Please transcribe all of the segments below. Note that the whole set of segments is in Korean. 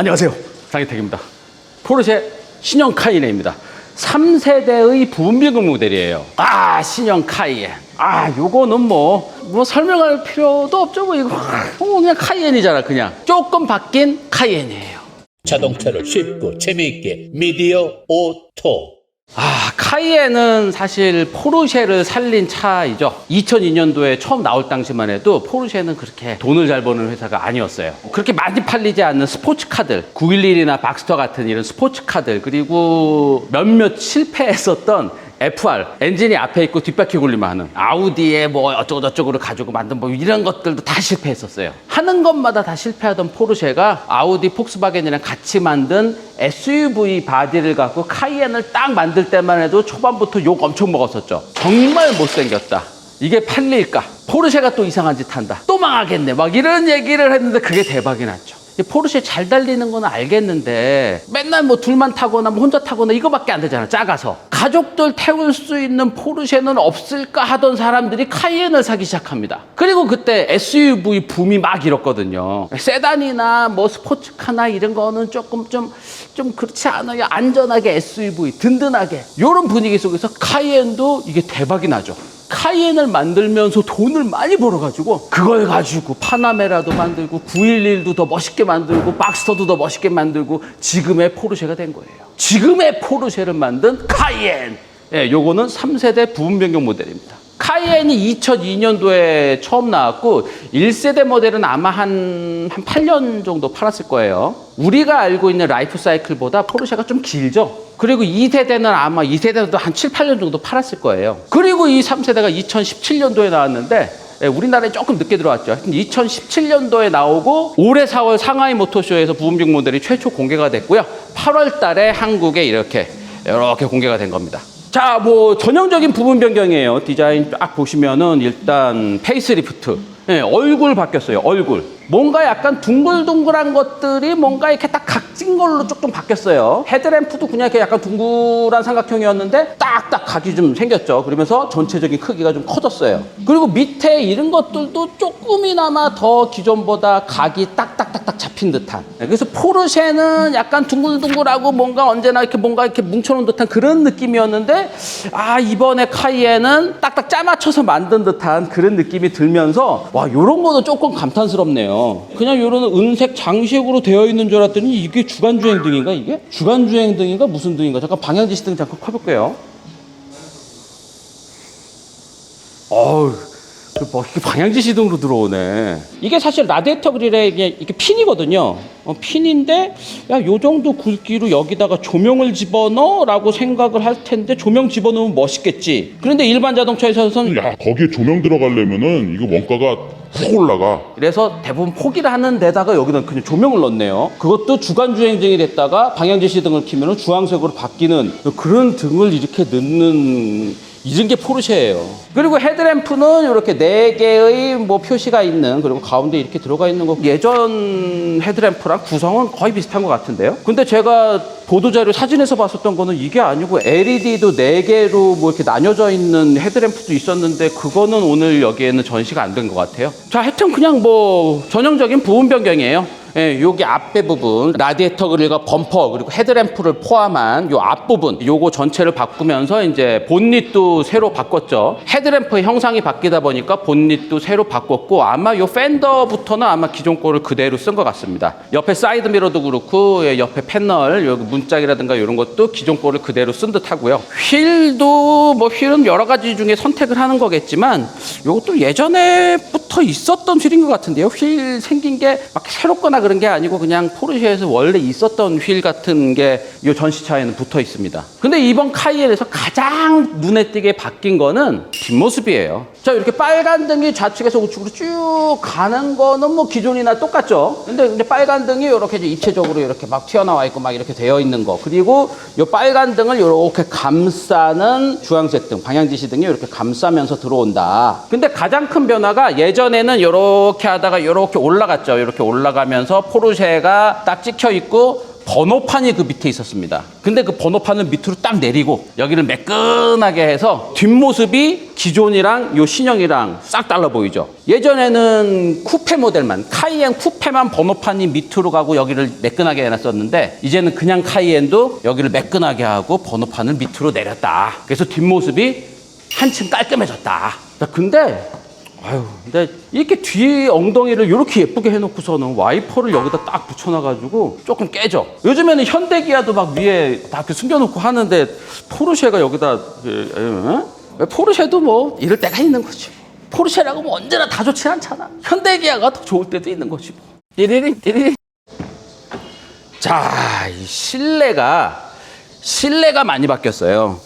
안녕하세요. 장희택입니다. 포르쉐 신형 카이엔입니다. 3세대의 부분비급 모델이에요. 아, 신형 카이엔. 아, 요거는 뭐, 뭐 설명할 필요도 없죠. 뭐, 이거. 어, 그냥 카이엔이잖아, 그냥. 조금 바뀐 카이엔이에요. 자동차를 쉽고 재미있게 미디어 오토 아, 카이엔은 사실 포르쉐를 살린 차이죠. 2002년도에 처음 나올 당시만 해도 포르쉐는 그렇게 돈을 잘 버는 회사가 아니었어요. 그렇게 많이 팔리지 않는 스포츠카들, 911이나 박스터 같은 이런 스포츠카들, 그리고 몇몇 실패했었던 FR 엔진이 앞에 있고 뒷바퀴 굴리면 하는 아우디에 뭐 어쩌고 저쩌고를 가지고 만든 뭐 이런 것들도 다 실패했었어요. 하는 것마다 다 실패하던 포르쉐가 아우디 폭스바겐이랑 같이 만든 SUV 바디를 갖고 카이엔을 딱 만들 때만 해도 초반부터 욕 엄청 먹었었죠. 정말 못생겼다. 이게 팔릴까? 포르쉐가 또 이상한 짓 한다. 또 망하겠네. 막 이런 얘기를 했는데 그게 대박이 났죠. 이 포르쉐 잘 달리는 건 알겠는데 맨날 뭐 둘만 타거나 뭐 혼자 타거나 이거밖에 안 되잖아 작아서. 가족들 태울 수 있는 포르쉐는 없을까 하던 사람들이 카이엔을 사기 시작합니다. 그리고 그때 SUV 붐이 막 일었거든요. 세단이나 뭐 스포츠카나 이런 거는 조금 좀좀 그렇지 않아요. 안전하게 SUV 든든하게. 이런 분위기 속에서 카이엔도 이게 대박이 나죠 카이엔을 만들면서 돈을 많이 벌어가지고 그걸 가지고 파나메라도 만들고 911도 더 멋있게 만들고 박스터도 더 멋있게 만들고 지금의 포르쉐가 된 거예요. 지금의 포르쉐를 만든 카이엔. 예, 요거는 3세대 부분 변경 모델입니다. 카이엔이 2002년도에 처음 나왔고 1세대 모델은 아마 한, 한 8년 정도 팔았을 거예요. 우리가 알고 있는 라이프 사이클보다 포르쉐가 좀 길죠. 그리고 2세대는 아마 2세대도 한 7, 8년 정도 팔았을 거예요. 그리고 이 3세대가 2017년도에 나왔는데 예, 우리나라에 조금 늦게 들어왔죠. 하여튼 2017년도에 나오고 올해 4월 상하이 모터쇼에서 부분병 모델이 최초 공개가 됐고요. 8월 달에 한국에 이렇게 이렇게 공개가 된 겁니다. 자, 뭐 전형적인 부분 변경이에요. 디자인 쫙 보시면은 일단 페이스리프트. 예, 얼굴 바뀌었어요. 얼굴. 뭔가 약간 둥글둥글한 것들이 뭔가 이렇게 딱 각진 걸로 조금 바뀌었어요. 헤드램프도 그냥 이렇게 약간 둥글한 삼각형이었는데 딱딱 각이 좀 생겼죠. 그러면서 전체적인 크기가 좀 커졌어요. 그리고 밑에 이런 것들도 조금이나마 더 기존보다 각이 딱딱딱딱 잡힌 듯한. 네, 그래서 포르쉐는 약간 둥글둥글하고 뭔가 언제나 이렇게 뭔가 이렇게 뭉쳐놓은 듯한 그런 느낌이었는데 아 이번에 카이에는 딱딱 짜맞춰서 만든 듯한 그런 느낌이 들면서 와 요런 거는 조금 감탄스럽네요. 그냥 요런 은색 장식으로 되어 있는 줄 알았더니 이게 주간주행 등인가 이게? 주간주행 등인가 무슨 등인가? 잠깐 방향지시 등 잠깐 켜볼게요. 어우, 뭐 이렇게 방향지 시 등으로 들어오네. 이게 사실 라디에이터 그릴에 이게, 이게 핀이거든요. 어, 핀인데 야, 요 정도 굵기로 여기다가 조명을 집어넣어라고 생각을 할 텐데 조명 집어넣으면 멋있겠지. 그런데 일반 자동차에서는 야 거기에 조명 들어가려면은 이거 원가가 확 올라가 그래서 대부분 포기를 하는 데다가 여기다 그냥 조명을 넣네요. 그것도 주간 주행등이 됐다가 방향지시 등을 키면 주황색으로 바뀌는 그런 등을 이렇게 넣는 이런 게 포르쉐예요. 그리고 헤드램프는 이렇게 네 개의 뭐 표시가 있는 그리고 가운데 이렇게 들어가 있는 거 예전 헤드램프랑 구성은 거의 비슷한 것 같은데요. 근데 제가 보도자료 사진에서 봤었던 거는 이게 아니고 LED도 네 개로 뭐 이렇게 나뉘어져 있는 헤드램프도 있었는데 그거는 오늘 여기에는 전시가 안 된 것 같아요. 자, 하여튼 그냥 뭐 전형적인 부분 변경이에요. 예, 여기 앞에 부분 라디에이터 그릴과 범퍼 그리고 헤드램프를 포함한 요 앞부분 요거 전체를 바꾸면서 이제 본닛도 새로 바꿨죠. 헤드램프의 형상이 바뀌다 보니까 본닛도 새로 바꿨고 아마 요 팬더부터는 아마 기존 거를 그대로 쓴 것 같습니다. 옆에 사이드 미러도 그렇고 예, 옆에 패널 여기 문짝이라든가 이런 것도 기존 거를 그대로 쓴 듯하고요. 휠도 뭐 휠은 여러 가지 중에 선택을 하는 거겠지만 요것도 예전에부터 있었던 휠인 것 같은데요. 휠 생긴 게 막 새롭거나 그런 게 아니고 그냥 포르쉐에서 원래 있었던 휠 같은 게 이 전시차에는 붙어 있습니다. 근데 이번 카이엔에서 가장 눈에 띄게 바뀐 거는 뒷모습이에요. 자, 이렇게 빨간 등이 좌측에서 우측으로 쭉 가는 거는 뭐 기존이나 똑같죠. 근데, 근데 빨간 등이 이렇게 이제 입체적으로 이렇게 막 튀어나와 있고 막 이렇게 되어 있는 거. 그리고 이 빨간 등을 이렇게 감싸는 주황색 등, 방향지시 등이 이렇게 감싸면서 들어온다. 근데 가장 큰 변화가 예전에는 이렇게 하다가 이렇게 올라갔죠. 이렇게 올라가면서 포르쉐가 딱 찍혀 있고 번호판이 그 밑에 있었습니다. 근데 그 번호판을 밑으로 딱 내리고 여기를 매끈하게 해서 뒷모습이 기존이랑 요 신형이랑 싹 달라 보이죠. 예전에는 쿠페 모델만 카이엔 쿠페만 번호판이 밑으로 가고 여기를 매끈하게 해놨었는데 이제는 그냥 카이엔도 여기를 매끈하게 하고 번호판을 밑으로 내렸다. 그래서 뒷모습이 한층 깔끔해졌다. 자, 근데 아유, 근데 이렇게 뒤에 엉덩이를 이렇게 예쁘게 해놓고서는 와이퍼를 여기다 딱 붙여놔가지고 조금 깨져. 요즘에는 현대 기아도 막 위에 다 이렇게 숨겨놓고 하는데 포르쉐가 여기다 에, 에? 포르쉐도 뭐 이럴 때가 있는 거지. 포르쉐라고 뭐 언제나 다 좋지 않잖아. 현대기아가 더 좋을 때도 있는 거지 뭐. 띠리링 띠리링. 자, 이 실내가 실내가 많이 바뀌었어요.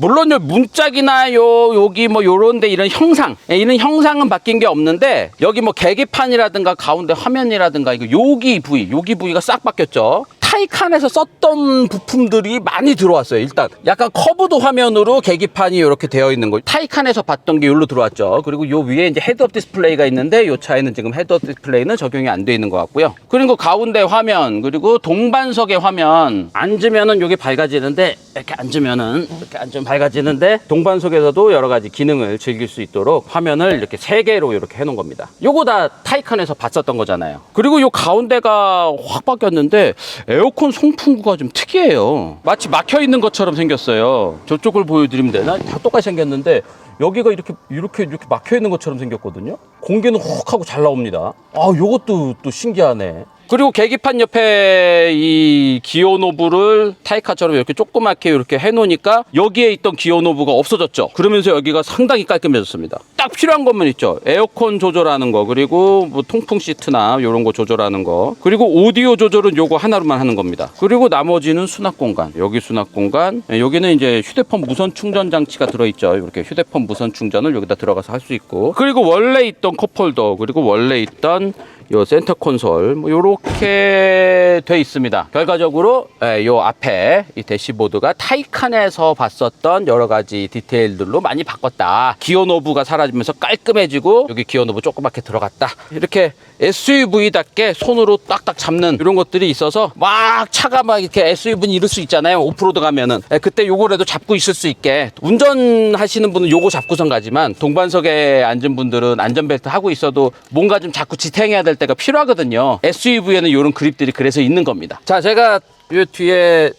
물론 요 문짝이나 요 여기 뭐 요런 데 이런 형상 예, 이런 형상은 바뀐 게 없는데 여기 뭐 계기판이라든가 가운데 화면이라든가 이거 여기 부위 여기 부위가 싹 바뀌었죠 타이칸에서 썼던 부품들이 많이 들어왔어요 일단. 약간 커브드 화면으로 계기판이 이렇게 되어 있는 거. 타이칸에서 봤던 게 여기로 들어왔죠. 그리고 요 위에 이제 헤드업 디스플레이가 있는데 요 차에는 지금 헤드업 디스플레이는 적용이 안 돼 있는 것 같고요. 그리고 가운데 화면 그리고 동반석의 화면. 앉으면은 요게 밝아지는데 이렇게 앉으면은 이렇게 앉으면 밝아지는데 동반석에서도 여러 가지 기능을 즐길 수 있도록 화면을 이렇게 세 개로 이렇게 해놓은 겁니다. 요거 다 타이칸에서 봤었던 거잖아요. 그리고 요 가운데가 확 바뀌었는데 에어컨 송풍구가 좀 특이해요. 마치 막혀 있는 것처럼 생겼어요. 저쪽을 보여드리면 되나? 다 똑같이 생겼는데 여기가 이렇게 이렇게 이렇게 막혀 있는 것처럼 생겼거든요. 공기는 훅 하고 잘 나옵니다. 아, 요것도 또 신기하네. 그리고 계기판 옆에 이 기어 노브를 타이카처럼 이렇게 조그맣게 이렇게 해놓으니까 여기에 있던 기어 노브가 없어졌죠. 그러면서 여기가 상당히 깔끔해졌습니다. 딱 필요한 것만 있죠. 에어컨 조절하는 거 그리고 뭐 통풍 시트나 이런 거 조절하는 거 그리고 오디오 조절은 요거 하나로만 하는 겁니다. 그리고 나머지는 수납 공간. 여기 수납 공간. 예, 여기는 이제 휴대폰 무선 충전 장치가 들어있죠. 이렇게 휴대폰 무선 충전을 여기다 들어가서 할 수 있고 그리고 원래 있던 컵홀더 그리고 원래 있던 요 센터 콘솔 뭐 요렇게 돼 있습니다. 결과적으로 예, 요 앞에 이 대시보드가 타이칸에서 봤었던 여러 가지 디테일들로 많이 바꿨다. 기어 노브가 사라지면서 깔끔해지고 여기 기어 노브 조그맣게 들어갔다. 이렇게 SUV답게 손으로 딱딱 잡는 이런 것들이 있어서 막 차가 막 이렇게 SUV는 이럴 수 있잖아요. 오프로드 가면은 예, 그때 요거라도 잡고 있을 수 있게 운전하시는 분은 요거 잡고선 가지만 동반석에 앉은 분들은 안전벨트 하고 있어도 뭔가 좀 자꾸 지탱해야 될 때가 필요하거든요. SUV에는 이런 그립들이 그래서 있는 겁니다. 자, 제가 요 뒤에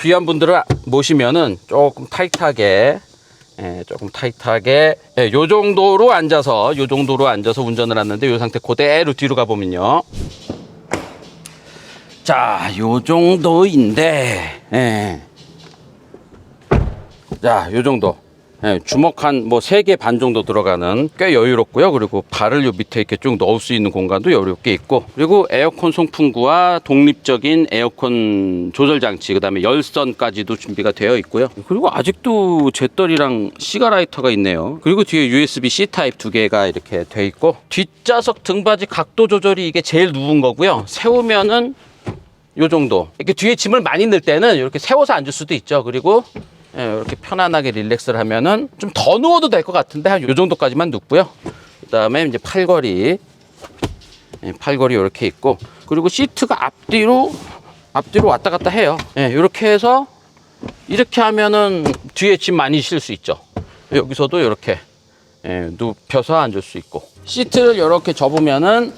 귀한 분들을 모시면은 조금 타이트하게 예, 조금 타이트하게. 예, 요 정도로 앉아서 요 정도로 앉아서 운전을 하는데 요 상태 그대로 뒤로 가보면요. 자, 요 정도인데 예. 자, 요 정도 예, 주먹 한 뭐 세 개 반 정도 들어가는 꽤 여유롭고요. 그리고 발을 요 밑에 이렇게 쭉 넣을 수 있는 공간도 여유롭게 있고 그리고 에어컨 송풍구와 독립적인 에어컨 조절 장치 그다음에 열선까지도 준비가 되어 있고요. 그리고 아직도 잿더리랑 시가라이터가 있네요. 그리고 뒤에 USB C 타입 두 개가 이렇게 돼 있고 뒷좌석 등받이 각도 조절이 이게 제일 누운 거고요. 세우면은 요 정도. 이렇게 뒤에 짐을 많이 넣을 때는 이렇게 세워서 앉을 수도 있죠. 그리고 예, 이렇게 편안하게 릴렉스를 하면은 좀 더 누워도 될 것 같은데 한 요 정도까지만 눕고요. 그다음에 이제 팔걸이 예, 팔걸이 이렇게 있고 그리고 시트가 앞뒤로 앞뒤로 왔다 갔다 해요. 예, 이렇게 해서 이렇게 하면은 뒤에 짐 많이 실 수 있죠. 여기서도 이렇게 예, 눕혀서 앉을 수 있고 시트를 이렇게 접으면은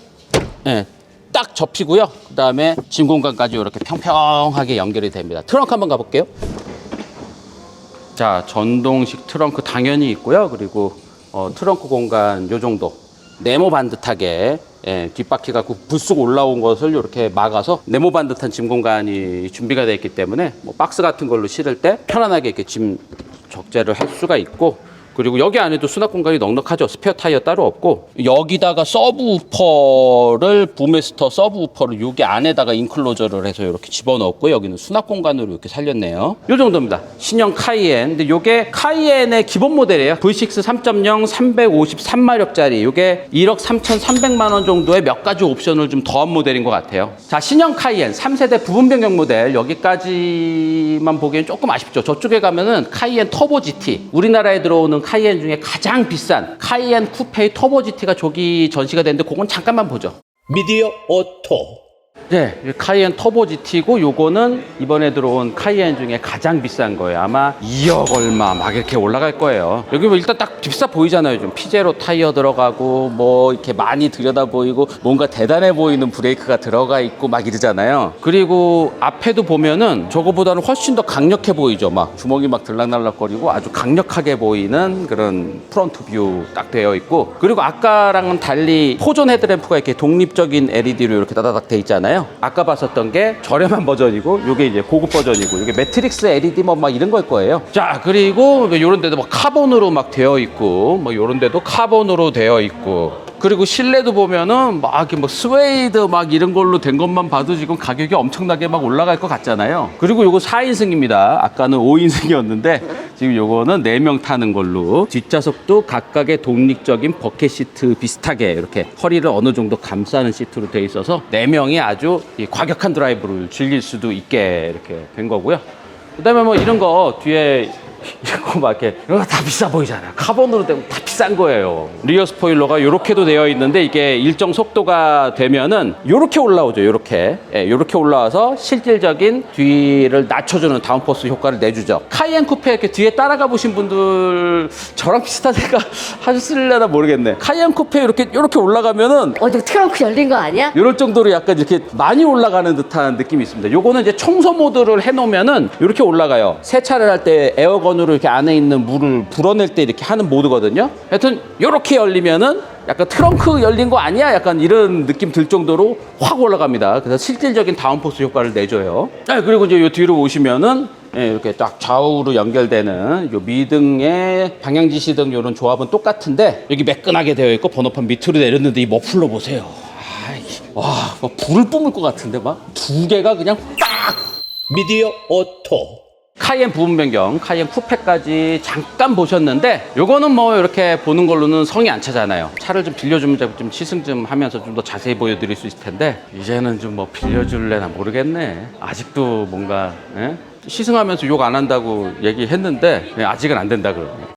예, 딱 접히고요. 그 다음에 짐 공간까지 이렇게 평평하게 연결이 됩니다. 트렁크 한번 가볼게요. 자, 전동식 트렁크 당연히 있고요. 그리고 어, 트렁크 공간 요 정도 네모 반듯하게 예, 뒷바퀴가 그 불쑥 올라온 것을 이렇게 막아서 네모 반듯한 짐 공간이 준비가 되어 있기 때문에 뭐 박스 같은 걸로 실을 때 편안하게 이렇게 짐 적재를 할 수가 있고 그리고 여기 안에도 수납 공간이 넉넉하죠. 스페어 타이어 따로 없고 여기다가 서브우퍼를 부메스터 서브우퍼를 여기 안에다가 인클로저를 해서 이렇게 집어넣었고 여기는 수납 공간으로 이렇게 살렸네요. 요 정도입니다. 신형 카이엔. 근데 요게 카이엔의 기본 모델이에요. V6 3.0 353마력짜리. 요게 1억 3,300만 원 정도의 몇 가지 옵션을 좀 더한 모델인 것 같아요. 자, 신형 카이엔 3세대 부분 변경 모델 여기까지만 보기엔 조금 아쉽죠. 저쪽에 가면은 카이엔 터보 GT. 우리나라에 들어오는 카이엔 중에 가장 비싼 카이엔 쿠페의 터보 GT가 저기 전시가 되는데 그건 잠깐만 보죠. 미디어 오토 네, 이 카이엔 터보 GT고 요거는 이번에 들어온 카이엔 중에 가장 비싼 거예요. 아마 2억 얼마 막 이렇게 올라갈 거예요. 여기 뭐 일단 딱 비싸 보이잖아요. 좀 피제로 타이어 들어가고 뭐 이렇게 많이 들여다 보이고 뭔가 대단해 보이는 브레이크가 들어가 있고 막 이러잖아요. 그리고 앞에도 보면은 저거보다는 훨씬 더 강력해 보이죠. 막 주먹이 막 들락날락거리고 아주 강력하게 보이는 그런 프론트 뷰 딱 되어 있고 그리고 아까랑은 달리 포존 헤드램프가 이렇게 독립적인 LED로 이렇게 따다닥 돼 있잖아요. 아까 봤었던 게 저렴한 버전이고 이게 이제 고급 버전이고 이게 매트릭스 LED 뭐 막 이런 걸 거예요. 자 그리고 이런 데도 뭐 카본으로 막 되어 있고 뭐 이런 데도 카본으로 되어 있고 그리고 실내도 보면은 막 이렇게 뭐 스웨이드 막 이런 걸로 된 것만 봐도 지금 가격이 엄청나게 막 올라갈 것 같잖아요. 그리고 요거 4인승입니다. 아까는 5인승이었는데 지금 요거는 4명 타는 걸로 뒷좌석도 각각의 독립적인 버켓 시트 비슷하게 이렇게 허리를 어느 정도 감싸는 시트로 돼 있어서 4명이 아주 이 과격한 드라이브를 즐길 수도 있게 이렇게 된 거고요. 그다음에 뭐 이런 거 뒤에 이거 막 이렇게 이거 다 비싸 보이잖아. 카본으로 되면 다 비싼 거예요. 리어 스포일러가 이렇게도 되어 있는데 이게 일정 속도가 되면은 이렇게 올라오죠. 이렇게 예, 이렇게 올라와서 실질적인 뒤를 낮춰주는 다운포스 효과를 내주죠. 카이엔 쿠페 이렇게 뒤에 따라가 보신 분들 저랑 비슷한 생각 하셨을려나 모르겠네. 카이엔 쿠페 이렇게 이렇게 올라가면은 어디 트렁크 열린 거 아니야? 이럴 정도로 약간 이렇게 많이 올라가는 듯한 느낌이 있습니다. 요거는 이제 청소 모드를 해놓으면은 이렇게 올라가요. 세차를 할 때 에어건 으로 이렇게 안에 있는 물을 불어낼 때 이렇게 하는 모드거든요. 하여튼 이렇게 열리면은 약간 트렁크 열린 거 아니야? 약간 이런 느낌 들 정도로 확 올라갑니다. 그래서 실질적인 다운포스 효과를 내줘요. 아, 그리고 이제 요 뒤로 오시면은 예, 이렇게 딱 좌우로 연결되는 요 미등의 방향 지시등 요런 조합은 똑같은데 여기 매끈하게 되어 있고 번호판 밑으로 내렸는데 이 머플러 보세요. 아이, 와, 막 불을 뿜을 것 같은데 막 두 개가 그냥 딱 미디어 오토 카이엔 부분 변경, 카이엔 쿠페까지 잠깐 보셨는데 요거는 뭐 이렇게 보는 걸로는 성이 안 차잖아요. 차를 좀 빌려주면 좀 시승 좀 하면서 좀 더 자세히 보여드릴 수 있을 텐데 이제는 좀 뭐 빌려줄래나 모르겠네. 아직도 뭔가 예? 시승하면서 욕 안 한다고 얘기했는데 예, 아직은 안 된다 그러네요.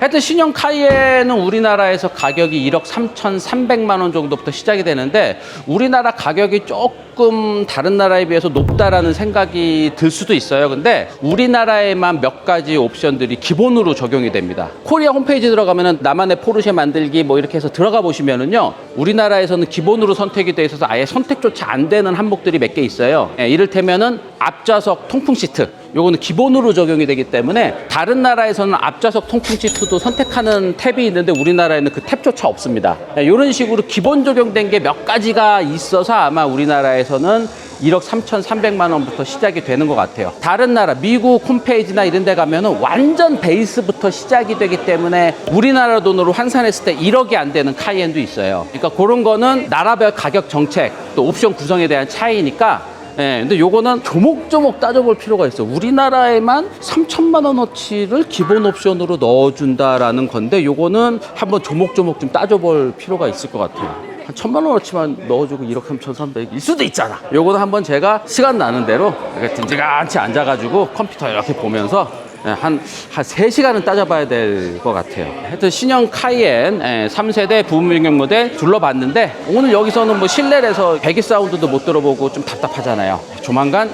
하여튼 신형 카이엔은 우리나라에서 가격이 1억 3,300만 원 정도부터 시작이 되는데 우리나라 가격이 조금 다른 나라에 비해서 높다라는 생각이 들 수도 있어요. 근데 우리나라에만 몇 가지 옵션들이 기본으로 적용이 됩니다. 코리아 홈페이지 들어가면은 나만의 포르쉐 만들기 뭐 이렇게 해서 들어가 보시면은요. 우리나라에서는 기본으로 선택이 돼 있어서 아예 선택조차 안 되는 항목들이 몇 개 있어요. 예, 이를테면은 앞좌석 통풍 시트. 요거는 기본으로 적용이 되기 때문에 다른 나라에서는 앞좌석 통풍 시트도 선택하는 탭이 있는데 우리나라에는 그 탭조차 없습니다. 이런 식으로 기본 적용된 게 몇 가지가 있어서 아마 우리나라에서는 1억 3,300만 원부터 시작이 되는 것 같아요. 다른 나라, 미국 홈페이지나 이런 데 가면은 완전 베이스부터 시작이 되기 때문에 우리나라 돈으로 환산했을 때 1억이 안 되는 카이엔도 있어요. 그러니까 그런 거는 나라별 가격 정책, 또 옵션 구성에 대한 차이니까 예, 근데 요거는 조목조목 따져볼 필요가 있어요. 우리나라에만 3천만 원어치를 기본 옵션으로 넣어준다라는 건데 요거는 한번 조목조목 좀 따져볼 필요가 있을 것 같아요. 한 천만 원어치만 넣어주고 1억 3,300일 수도 있잖아. 요거는 한번 제가 시간 나는 대로 이렇게 든지같이 앉아가지고 컴퓨터 이렇게 보면서 예, 한, 한 3시간은 따져봐야 될 것 같아요. 하여튼 신형 카이엔 예, 3세대 부분 변경 모델 둘러봤는데 오늘 여기서는 뭐 실내에서 배기 사운드도 못 들어보고 좀 답답하잖아요. 조만간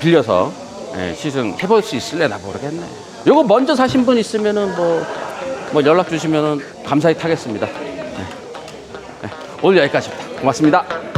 빌려서 예, 시승 해볼 수 있을래나 모르겠네. 요거 먼저 사신 분 있으면은 뭐, 뭐 연락 주시면은 감사히 타겠습니다. 예. 예, 오늘 여기까지입니다. 고맙습니다.